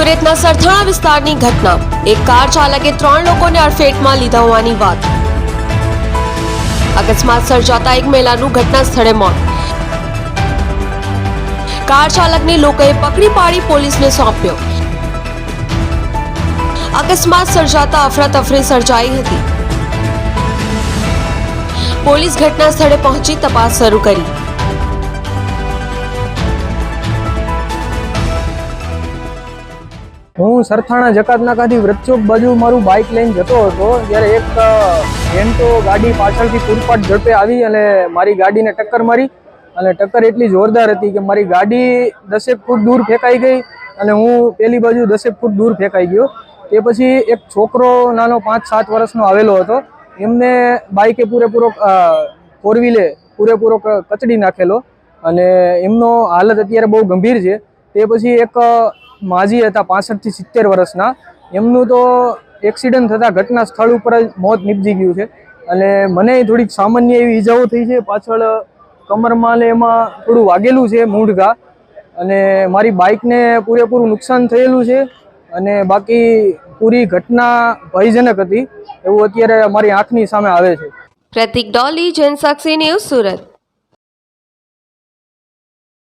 સુરતના સરથાણા વિસ્તારની ઘટના. એક કાર ચાલકે ત્રણ લોકોને અડફેટમાં લીધા હોવાની વાત. અકસ્માત સર્જાતા એક મહિલાનું ઘટના સ્થળે મોત. કાર ચાલકને લોકોએ પકડી પાડી પોલીસને સોંપ્યો. અકસ્માત સર્જાતા અફરાતફરી સર્જાઈ હતી. પોલીસ ઘટના સ્થળે પહોંચી તપાસ શરૂ કરી. હું સરથાણા જકાતનાકાથી વૃક્ષોક બાજુ મારું બાઇક લઈને જતો હતો, ત્યારે એક એન્ટો ગાડી પાછળથી પૂરપાટ ઝડપે આવી અને મારી ગાડીને ટક્કર મારી અને ટક્કર એટલી જોરદાર હતી કે મારી ગાડી દસેક ફૂટ દૂર ફેંકાઈ ગઈ અને હું પેલી બાજુ દસેક ફૂટ દૂર ફેંકાઈ ગયો. તે પછી એક છોકરો નાનો પાંચ સાત વર્ષનો આવેલો હતો. એમને બાઇકે પૂરેપૂરો ફોર વ્હીલે પૂરેપૂરો કચડી નાખેલો અને એમનો હાલત અત્યારે બહુ ગંભીર છે. તે પછી એક માજી હતા પાસઠથી સિત્તેર વર્ષના. એમનું તો એક્સિડન્ટ થતાં ઘટના સ્થળ ઉપર જ મોત નીપજી ગયું છે. અને મને થોડીક સામાન્ય એવી ઈજાઓ થઈ છે. પાછળ કમરમાં એમાં થોડું વાગેલું છે મૂઢઘા અને મારી બાઇકને પૂરેપૂરું નુકસાન થયેલું છે. અને બાકી પૂરી ઘટના ભયજનક હતી. એવું અત્યારે મારી આંખની સામે આવે છે. પ્રતિક ડોલી, જનસાક્ષી ન્યૂઝ સુરત.